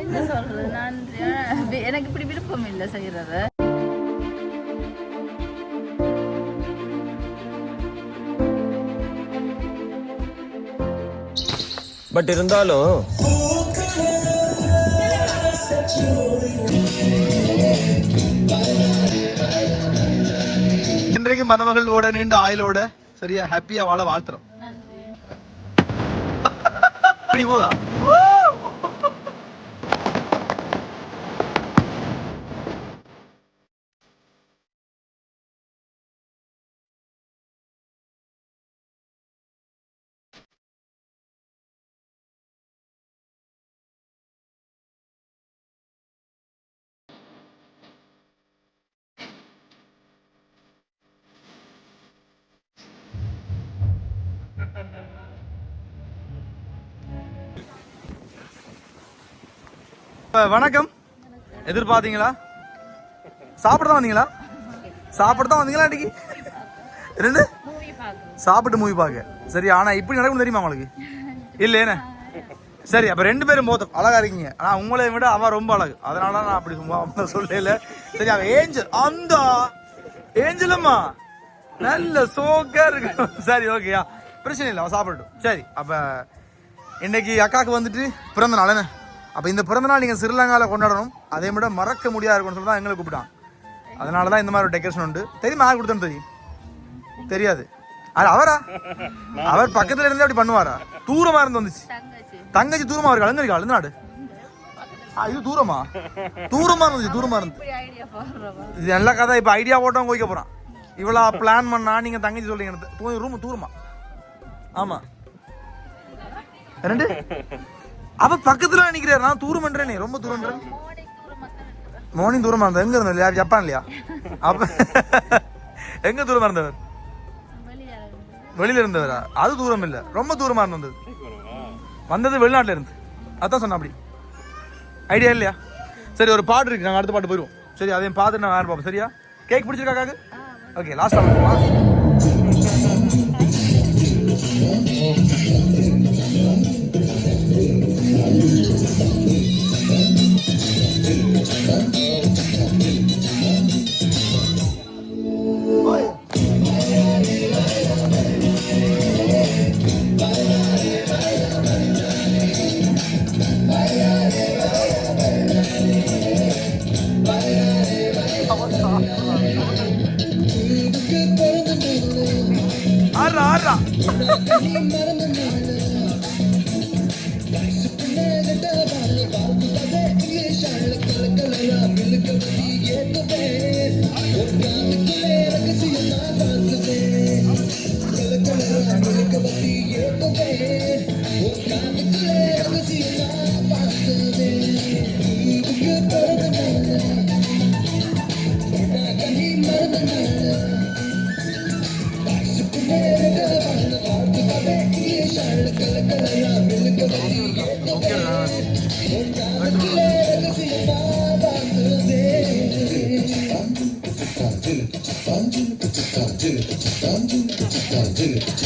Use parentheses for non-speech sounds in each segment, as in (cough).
என்ன சொல்றது நான் எனக்கு இப்படி விருப்பம் இல்லை செய்யறது. பட் இருந்தாலும் இன்றைக்கு மணமகளோட நீண்ட ஆயுளோட சரியா ஹாப்பியா வாழ வாழ்த்துறோம். அப்படி போதா? வணக்கம். எதிர்பார்த்தீங்களா? சாப்பிட தான் வந்தீங்களா? சாப்பிட தான் வந்தீங்களா இன்னைக்கு? ரெண்டு? சாப்பிட்டு மூவி பார்க்க. சரி ஆனா இப்படி நடக்கும் தெரியுமா உங்களுக்கு? இல்லையேண்ணே சரி அப்ப ரெண்டு பேரும் போதும். அழகா இருக்கீங்க. ஆனா உங்களை விட அவன் ரொம்ப அழகு. அதனால தான் நான் அப்படி சும்மா சொல்லல. சரி அவன் ஏஞ்சல். அந்த! ஏஞ்சலம்மா நல்ல சோக்கா இருக்கு. சரி ஓகேயா பிரச்சனை இல்லை அவன் சாப்பிடட்டும். சரி அப்ப இன்னைக்கு அக்காவுக்கு வந்துட்டு பிறந்த நாள் என்ன? அப்ப இந்த பிறந்த நாள் நீங்க ஸ்ரீலங்கால கொண்டாடணும். அதே விட மறக்க முடியாது இருக்கும்னு சொல்லி தான் எங்களை கூப்பிட்டான். அதனால தான் இந்த மாதிரி ஒரு டெக்கரேஷன் உண்டு. தெரியுமா யார் கொடுத்தேன்னு தெரியும்? தெரியாது. அது அவரா? அவர் பக்கத்துல இருந்து அப்படி பண்ணுவாரா? தூரமா இருந்து வந்துச்சு. தங்கச்சி. தூரமா இருக்கு? அலங்கரிக்கா அழுநாடு இது தூரமா? தூரமா இருந்துச்சு தூரமா இருந்து. இது நல்ல கதை இப்ப ஐடியா போட்டோம் கோய்க்க போறான். இவ்வளோ பிளான் பண்ணா நீங்க தங்கச்சி சொல்றீங்க. ரூம் தூரமா? ஆமா. ரெண்டு? அவ பக்கத்துல நிக்கிறாரு. நான் தூரம் பண்றேனே. ரொம்ப தூரம் மக்கள் மார்னிங் தூரமா இருந்தா எங்க இருந்தா இல்லையா ஜப்பான் இல்லையா? அப்ப எங்க தூரமா இருந்தவர்? வெளியில இருந்தவரா? அது தூரம் இல்ல. ரொம்ப தூரமா இருந்தது வந்தது. வெளிநாட்டுல இருந்து. அதான் சொன்ன அப்படி. ஐடியா இல்லையா? சரி ஒரு பாட்டு இருக்கு. நாங்க அடுத்த பாட்டு போயிடுவோம். சரி அதையும் பார்த்துட்டு நான் வேறு பார்ப்போம் சரியா? கேக் பிடிச்சிருக்காக்காக்கு ஓகே லாஸ்ட் போமா Música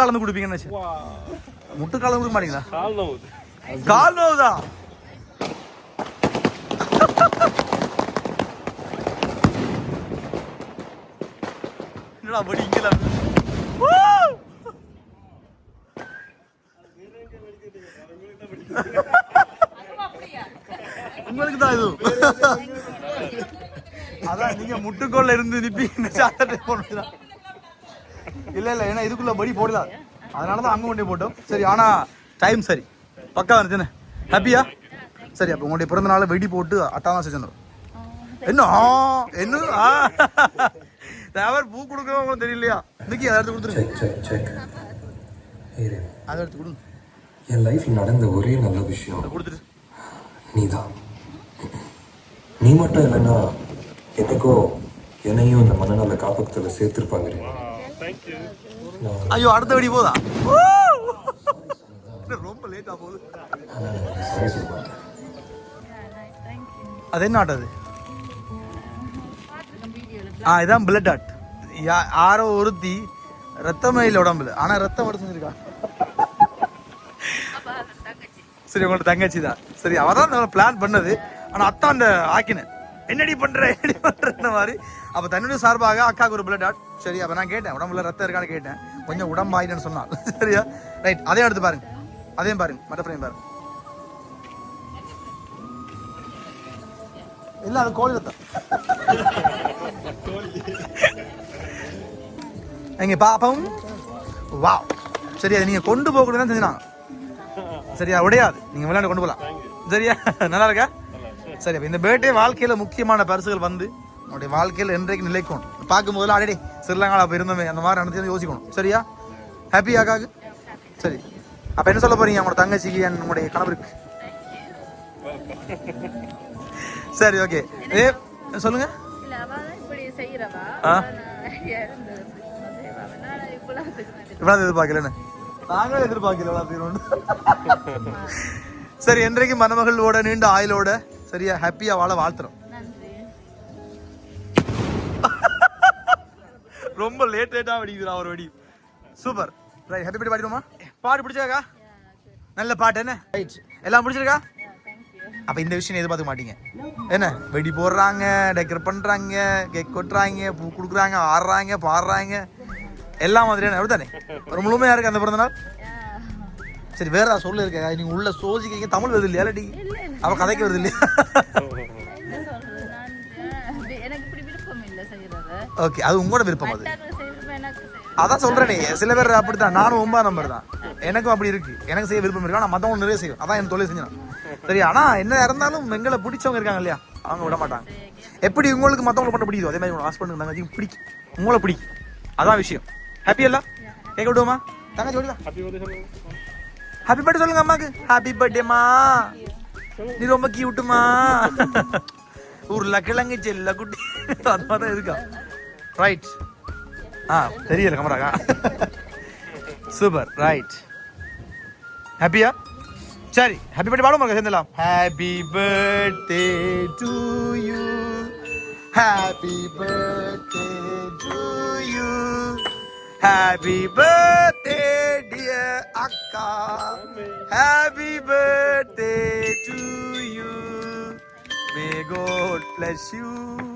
கலந்து குடிப்பீங்கன்னு நினைச்சேன். முட்டு கலந்து குடிக்க மாட்டீங்களா கால் நோவுதா என்னடா படி இங்கல உங்களுக்கு தான் இது அதான் நீங்க முட்டுக்கோல்ல இருந்து நிப்பி இந்த சாத்தட்டை போடுறதுதான் இல்ல இல்ல ஏன்னா இதுக்குள்ள படி போடலாம் அதனாலதான் அங்க கொண்டே போட்டோம். சரி ஆனா டைம் சரி. பக்கா வந்துச்சுன்னு ஹாப்பியா சரி அப்போ உங்களுடைய பிறந்த நாள் வெடி போட்டு அட்டாதான் செஞ்சோம் என்ன? என்ன. தேவர் பூ கொடுக்கணும் உங்களுக்கு தெரியலையா? இன்னைக்கு அதை எடுத்து செக் அதை எடுத்து கொடுங்க என் லைஃப்ல நடந்த ஒரே நல்ல விஷயம். கொடுத்துட்டு நீதான். நீ மட்டும் இல்லைன்னா என்னைக்கோ என்னையும் இந்த மனநல காப்பகத்தில் சேர்த்திருப்பாங்க. ஐயோ அடுத்த வெடி போதா? ரொம்ப லேட்டா போகுது. ஆனால் அது என்ன ஆட் அது? ஆ இதான் பிளட் ஆட். யாரோ ஒருத்தி ரத்தமே இல்லை உடம்புல. ஆனா ரத்தம் எடுத்து செஞ்சிருக்கா. சரி உங்களோட தங்கச்சி தான். சரி அவ தான் பிளான் பண்ணது. ஆனா அத்தான் ஆக்கின என்னடி பண்ற? என்னடி பண்ற? மாதிரி. அப்ப தன்னுடைய சார்பாக அக்காவுக்கு ஒரு பிளட் ஆட் சரி அப்ப நான் கேட்டேன். உடம்புல ரத்தம் இருக்கான்னு கேட்டேன். கொஞ்சம் உடம்பு ஆயிடுன்னு சொன்னான். (laughs) சரியா? ரைட் அதையும் எடுத்து பாருங்க. அதையும் பாருங்க. மற்ற ஃப்ரேம் பாருங்க. இல்ல அது கோழி ரத்தம். எங்க பாப்பம். வாவ் சரி அதை நீங்க கொண்டு போக தான் செஞ்சினாங்க சரியா? உடையாது. நீங்க விளையாண்டு கொண்டு போகலாம் சரியா? நல்லா இருக்கா? சரி இந்த பேர்டே வாழ்க்கையில முக்கியமான பரிசுகள் வந்து உங்களுடைய வாழ்க்கையில என்றைக்கு நிலைக்கும். பார்க்கும் போதுல அடடே ஸ்ரீலங்காவில் அப்ப இருந்தோமே அந்த மாதிரி நடந்து யோசிக்கணும். சரியா? ஹாப்பி ஆகாது சரி. அப்ப என்ன சொல்ல போறீங்க உங்களோட தங்கச்சிக்கு உங்களுடைய கணவருக்கு? சரி ஓகே ஏ சொல்லுங்க. இவ்வளவு எதிர்பார்க்கலன்னு நாங்களும் எதிர்பார்க்கல. சரி என்றைக்கு மணமகளோட நீண்ட ஆயுளோட சரியா? ஹாப்பியா வாழ வாழ்த்துறோம். நன்றி. ரொம்ப லேட் லேட்டா வெடிக்குதுடா ஒரு வெடி. சூப்பர் ரைட் ஹாப்பி பர்த்டே பாடிடுமா பாட்டு பிடிச்சிருக்கா? நல்ல பாட்டு என்ன? ரைட் எல்லாம் பிடிச்சிருக்கா அப்ப இந்த விஷயம் எதிர்பார்க்க மாட்டீங்க. என்ன? வெடி போடுறாங்க டெக்கரேட் பண்றாங்க கேக் கொட்டுறாங்க பூ கொடுக்குறாங்க ஆடுறாங்க பாடுறாங்க. எல்லா மாதிரியான அப்படித்தானே? ஒரு முழுமையா இருக்கு அந்த பிறந்த நாள். சரி வேற ஏதாவது சொல்ல இருக்க? நீங்க உள்ள சோசிக்கிறீங்க தமிழ் வருது இல்லையா? இல்லாட்டி அவ கதைக்கு வருது இல்லையா? ஓகே அது உங்களோட விருப்பம் அது. அதான் சொல்றேனே சில பேர் அப்படித்தான். நானும் ஒன்பதாம் நம்பர் தான். எனக்கும் அப்படி இருக்கு. எனக்கு செய்ய விருப்பம் இருக்கு. ஆனா மத்தவங்க நிறைய செய்யும். அதான் என் தொழில் செஞ்சேன் சரி ஆனா என்ன இருந்தாலும் எங்களை பிடிச்சவங்க இருக்காங்க இல்லையா? அவங்க விட மாட்டாங்க. எப்படி உங்களுக்கு மத்தவங்களை பண்ண பிடிக்குதோ அதே மாதிரி உங்க ஹஸ்பண்ட் தங்கச்சி பிடிக்கும். உங்களை பிடிக்கும். அதான் விஷயம். ஹாப்பி எல்லாம்? கேட்க விடுவோமா? தங்கச்சி ஓடிலாம் ஹாப்பி பர்த்டே சொல்லுங்க அம்மாக்கு. ஹாப்பி பர்த்டேமா நீ ரொம்ப கியூட்டுமா உருளைக்கிழங்கு செல்ல குட்டி. அது மாதிரி இருக்கா. ரைட் ஆ தெரியல கமராக்கா சூப்பர் ரைட் ஹாப்பியா சரி ஹாப்பி பர்த்டே பாடுமா சேர்ந்துலாம் happy birthday to you happy birthday to you happy birthday dear அக்கா happy birthday to you may God bless you.